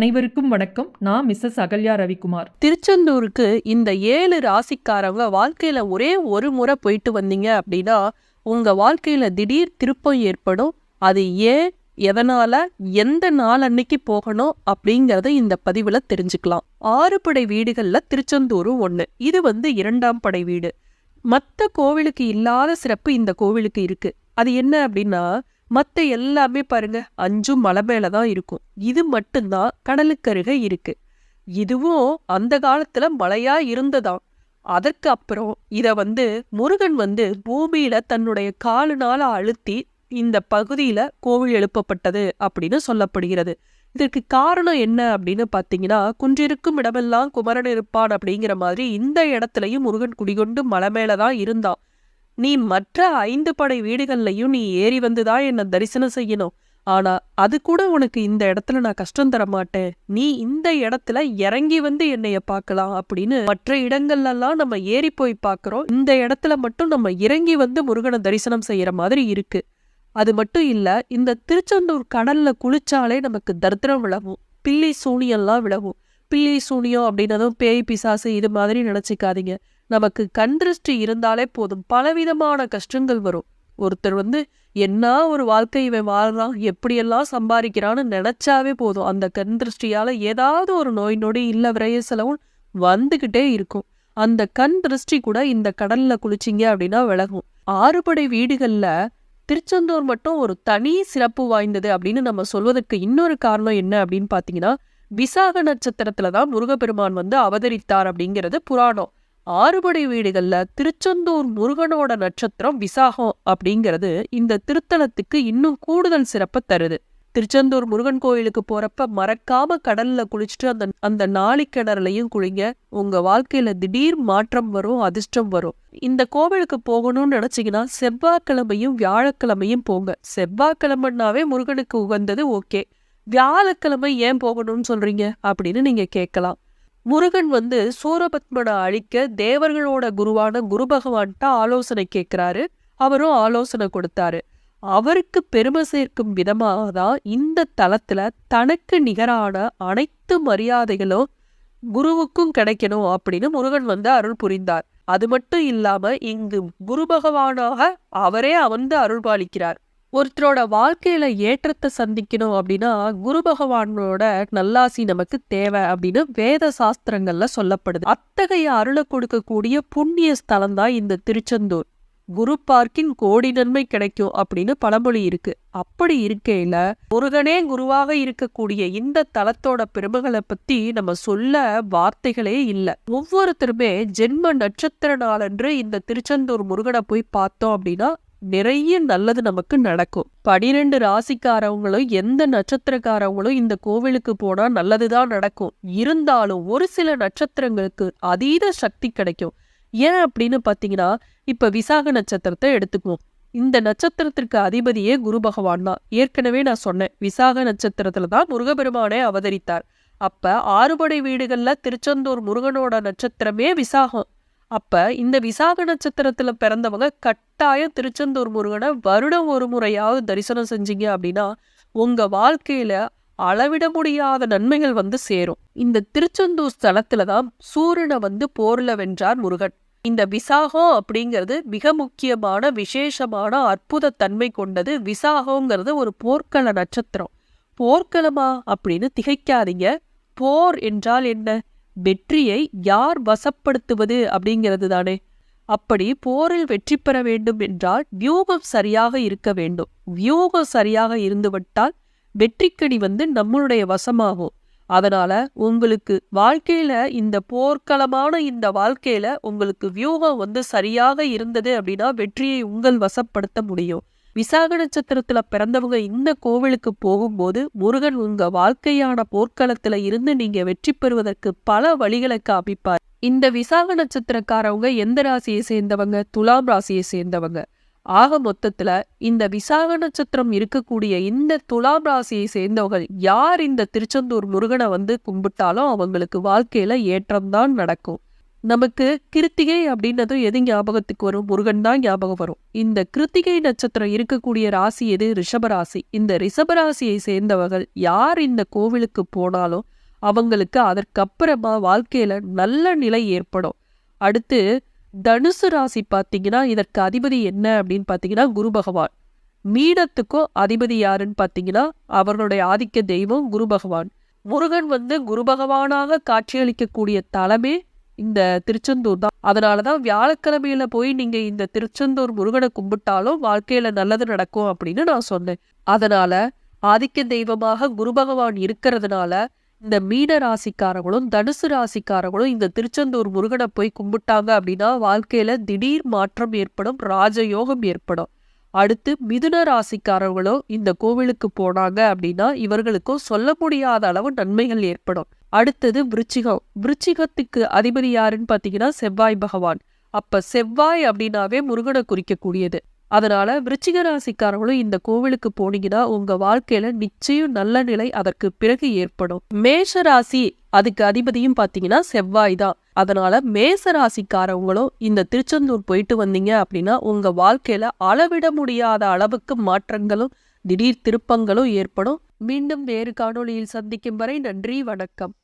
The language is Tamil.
அனைவருக்கும் வணக்கம். நான் மிஸ்ஸஸ் அகல்யா ரவிக்குமார். திருச்செந்தூருக்கு இந்த ஏழு ராசிக்காரவங்க வாழ்க்கையில ஒரே ஒரு முறை போயிட்டு வந்தீங்க அப்படின்னா உங்க வாழ்க்கையில திடீர் திருப்பம் ஏற்படும். அது ஏன்? எதனால? எந்த நாள் அன்னைக்கு போகணும்? அப்படிங்கறத இந்த பதிவுல தெரிஞ்சுக்கலாம். ஆறு படை வீடுகள்ல திருச்செந்தூரும் ஒண்ணு. இது வந்து இரண்டாம் படை வீடு. மத்த கோவிலுக்கு இல்லாத சிறப்பு இந்த கோவிலுக்கு இருக்கு. அது என்ன அப்படின்னா மத்த எல்லாமே பாருங்க அஞ்சும் மலை மேல தான் இருக்கும். இது மட்டும்தான் கடலுக்கருகே இருக்கு. இதுவும் அந்த காலத்துல மலையா இருந்ததாம். அதற்கு அப்புறம் இத வந்து முருகன் வந்து பூமியில தன்னுடைய காலுனால அழுத்தி இந்த பகுதியில கோவில் எழுப்பப்பட்டது அப்படின்னு சொல்லப்படுகிறது. இதற்கு காரணம் என்ன அப்படின்னு பார்த்தீங்கன்னா குன்றிருக்கும் இடமெல்லாம் குமரன் இருப்பான் அப்படிங்கிற மாதிரி இந்த இடத்துலயும் முருகன் குடிகொண்டு மலை மேலதான் இருந்தான். நீ மற்ற ஐந்து படை வீடுகள்லையும் நீ ஏறி வந்துதான் என்ன தரிசனம் செய்யணும். ஆனா அது கூட உனக்கு இந்த இடத்துல நான் கஷ்டம் தர மாட்டேன் நீ இந்த இடத்துல இறங்கி வந்து என்னைய பார்க்கலாம் அப்படின்னு மற்ற இடங்கள்லாம் நம்ம ஏறி போய் பார்க்குறோம். இந்த இடத்துல மட்டும் நம்ம இறங்கி வந்து முருகனை தரிசனம் செய்யற மாதிரி இருக்கு. அது மட்டும் இல்ல இந்த திருச்செந்தூர் கடல்ல குளிச்சாலே நமக்கு தரித்திரம் விழவும் பில்லி சூனியெல்லாம் விழவும் பில்லி சூனியம் அப்படின்னதும் பேய் பிசாசு இது மாதிரி நினச்சிக்காதீங்க. நமக்கு கண் திருஷ்டி இருந்தாலே போதும். பலவிதமான கஷ்டங்கள் வரும். ஒருத்தர் வந்து என்ன ஒரு வாழ்க்கை இவன் வாழ்றான் எப்படியெல்லாம் சம்பாதிக்கிறான்னு நினைச்சாவே போதும். அந்த கண் திருஷ்டியால் ஏதாவது ஒரு நோய் நொடி இல்ல விரைய செலவும் வந்துகிட்டே இருக்கும். அந்த கண் திருஷ்டி கூட இந்த கடல்ல குளிச்சிங்க அப்படின்னா விலகும். ஆறுபடை வீடுகள்ல திருச்செந்தூர் மட்டும் ஒரு தனி சிறப்பு வாய்ந்தது அப்படின்னு நம்ம சொல்வதற்கு இன்னொரு காரணம் என்ன அப்படின்னு பார்த்தீங்கன்னா விசாக நட்சத்திரத்துல தான் முருகப்பெருமான் வந்து அவதரித்தார் அப்படிங்கிறது புராணம். ஆறுபடை வீடுகள்ல திருச்செந்தூர் முருகனோட நட்சத்திரம் விசாகம் அப்படிங்கிறது இந்த திருத்தலத்துக்கு இன்னும் கூடுதல் சிறப்பை தருது. திருச்செந்தூர் முருகன் கோயிலுக்கு போறப்ப மறக்காம கடல்ல குளிச்சுட்டு அந்த அந்த நாளிக்கிணறுலையும் குளிங்க. உங்க வாழ்க்கையில திடீர் மாற்றம் வரும் அதிர்ஷ்டம் வரும். இந்த கோவிலுக்கு போகணும்னு நினைச்சீங்கன்னா செவ்வாய்க்கிழமையும் வியாழக்கிழமையும் போங்க. செவ்வாய்க்கிழமைனாவே முருகனுக்கு உகந்தது ஓகே. வியாழக்கிழமை ஏன் போகணும்னு சொல்றீங்க? அப்படின்னு நீங்க கேட்கலாம். முருகன் வந்து சூரபத்மனை அழிக்க தேவர்களோட குருவான குரு பகவான்கிட்ட ஆலோசனை கேட்குறாரு. அவரும் ஆலோசனை கொடுத்தாரு. அவருக்கு பெருமை சேர்க்கும் விதமாக தான் இந்த தலத்துல தனக்கு நிகரான அனைத்து மரியாதைகளும் குருவுக்கும் கிடைக்கணும் அப்படின்னு முருகன் வந்து அருள் புரிந்தார். அது மட்டும் இல்லாம இங்கு குரு பகவானாக அவரே வந்து அருள் பாலிக்கிறார் ஒருத்தரோட வாழ்க்கையில ஏற்றத்தை சந்திக்கணும் அப்படின்னா குரு பகவானோட நல்லாசி நமக்கு தேவை அப்படின்னு வேத சாஸ்திரங்கள்ல சொல்லப்படுது. அத்தகைய அருளை கொடுக்கக்கூடிய புண்ணிய ஸ்தலம் தான் இந்த திருச்செந்தூர். குரு பார்க்கின் கோடி நன்மை கிடைக்கும் அப்படின்னு பழமொழி இருக்கு. அப்படி இருக்கையில முருகனே குருவாக இருக்கக்கூடிய இந்த தலத்தோட பெருமைகளை பத்தி நம்ம சொல்ல வார்த்தைகளே இல்ல. ஒவ்வொருத்தருமே ஜென்ம நட்சத்திர நாளன்று இந்த திருச்செந்தூர் முருகனை போய் பார்த்தோம் அப்படின்னா நிறைய நல்லது நமக்கு நடக்கும். பனிரெண்டு ராசிக்காரவங்களும் எந்த நட்சத்திரக்காரவங்களும் இந்த கோவிலுக்கு போனா நல்லதுதான் நடக்கும். இருந்தாலும் ஒரு சில நட்சத்திரங்களுக்கு அதீத சக்தி கிடைக்கும். ஏன் அப்படின்னு பாத்தீங்கன்னா இப்ப விசாக நட்சத்திரத்தை எடுத்துக்குவோம். இந்த நட்சத்திரத்திற்கு அதிபதியே குரு பகவான் தான். ஏற்கனவே நான் சொன்னேன் விசாக நட்சத்திரத்துல தான் முருகபெருமானே அவதரித்தார். அப்ப ஆறுபடை வீடுகள்ல திருச்செந்தூர் முருகனோட நட்சத்திரமே விசாகம். அப்ப இந்த விசாக நட்சத்திரத்துல பிறந்தவங்க கட்டாயம் திருச்செந்தூர் முருகனை வருடம் ஒரு முறையாவது தரிசனம் செஞ்சீங்க அப்படின்னா உங்க வாழ்க்கையில அளவிட முடியாத நன்மைகள் வந்து சேரும். இந்த திருச்செந்தூர் ஸ்தலத்துல தான் சூரியனை வந்து போர்ல வென்றார் முருகன். இந்த விசாகம் அப்படிங்கிறது மிக முக்கியமான விசேஷமான அற்புத தன்மை கொண்டது விசாகங்கிறது ஒரு போர்க்கள நட்சத்திரம். போர்க்களமா அப்படின்னு திகைக்காதீங்க. போர் என்றால் என்ன? வெற்றியை யார் வசப்படுத்துவது அப்படிங்கிறது தானே அப்படி போரில் வெற்றி பெற வேண்டும் என்றால் வியூகம் சரியாக இருக்க வேண்டும். வியூகம் சரியாக இருந்துவிட்டால் வெற்றிக்கடி வந்து நம்மளுடைய வசமாகும். அதனால உங்களுக்கு வாழ்க்கையில இந்த போர்க்களமான இந்த வாழ்க்கையில உங்களுக்கு வியூகம் வந்து சரியாக இருந்தது அப்படின்னா வெற்றியை உங்கள் வசப்படுத்த முடியும். விசாக நட்சத்திரத்துல பிறந்தவங்க இந்த கோவிலுக்கு போகும்போது முருகன் உங்க வாழ்க்கையான போர்க்களத்துல இருந்து நீங்க வெற்றி பெறுவதற்கு பல வழிகளை காமிப்பார். இந்த விசாக நட்சத்திரக்காரவங்க எந்த ராசியை சேர்ந்தவங்க? துலாம் ராசியை சேர்ந்தவங்க. ஆக மொத்தத்துல இந்த விசாக நட்சத்திரம் இருக்கக்கூடிய இந்த துலாம் ராசியை சேர்ந்தவங்க யார் இந்த திருச்செந்தூர் முருகனை வந்து கும்பிட்டாலும் அவங்களுக்கு வாழ்க்கையில ஏற்றம்தான் நடக்கும். நமக்கு கிருத்திகை அப்படின்னதும் எது ஞாபகத்துக்கு வரும்? முருகன் தான் ஞாபகம் வரும். இந்த கிருத்திகை நட்சத்திரம் இருக்கக்கூடிய ராசி எது? ரிஷபராசி இந்த ரிஷபராசியை சேர்ந்தவர்கள் யார் இந்த கோவிலுக்கு போனாலும் அவங்களுக்கு அதற்கப்புறமா வாழ்க்கையில நல்ல நிலை ஏற்படும். அடுத்து தனுசு ராசி பார்த்தீங்கன்னா இதற்கு அதிபதி என்ன அப்படின்னு பார்த்தீங்கன்னா குரு பகவான். மீனத்துக்கும் அதிபதி யாருன்னு பார்த்தீங்கன்னா அவர்களுடைய ஆதிக்க தெய்வம் குரு பகவான். முருகன் வந்து குரு பகவானாக காட்சியளிக்கக்கூடிய தலமே இந்த திருச்செந்தூர் தான். அதனால தான் வியாழக்கிழமையில போய் நீங்க இந்த திருச்செந்தூர் முருகனை கும்பிட்டாலும் வாழ்க்கையில நல்லது நடக்கும் அப்படின்னு நான் சொன்னேன். அதனால ஆதிக்க தெய்வமாக குரு பகவான் இருக்கிறதுனால இந்த மீன ராசிக்காரங்களும் தனுசு ராசிக்காரங்களும் இந்த திருச்செந்தூர் முருகனை போய் கும்பிட்டாங்க அப்படின்னா வாழ்க்கையில திடீர் மாற்றம் ஏற்படும் ராஜயோகம் ஏற்படும். அடுத்து மிதுன ராசிக்காரங்களும் இந்த கோவிலுக்கு போனாங்க அப்படின்னா இவர்களுக்கும் சொல்ல முடியாத அளவு நன்மைகள் ஏற்படும். அடுத்தது விருச்சிகம். விருச்சிகத்துக்கு அதிபதி யாருன்னு பார்த்தீங்கன்னா செவ்வாய் பகவான். அப்ப செவ்வாய் அப்படின்னாவே முருகனை குறிக்கக்கூடியது. அதனால விருச்சிக ராசிக்காரங்களும் இந்த கோவிலுக்கு போனீங்கன்னா உங்க வாழ்க்கையில நிச்சயம் நல்ல நிலை அதற்கு பிறகு ஏற்படும். மேஷ ராசி அதுக்கு அதிபதியும் பார்த்தீங்கன்னா செவ்வாய் தான். அதனால மேச ராசிக்காரவங்களும் இந்த திருச்செந்தூர் போயிட்டு வந்தீங்க அப்படின்னா உங்க வாழ்க்கையில அளவிட முடியாத அளவுக்கு மாற்றங்களும் திடீர் திருப்பங்களும் ஏற்படும். மீண்டும் வேறு காணொளியில் சந்திக்கும் வரை நன்றி வணக்கம்.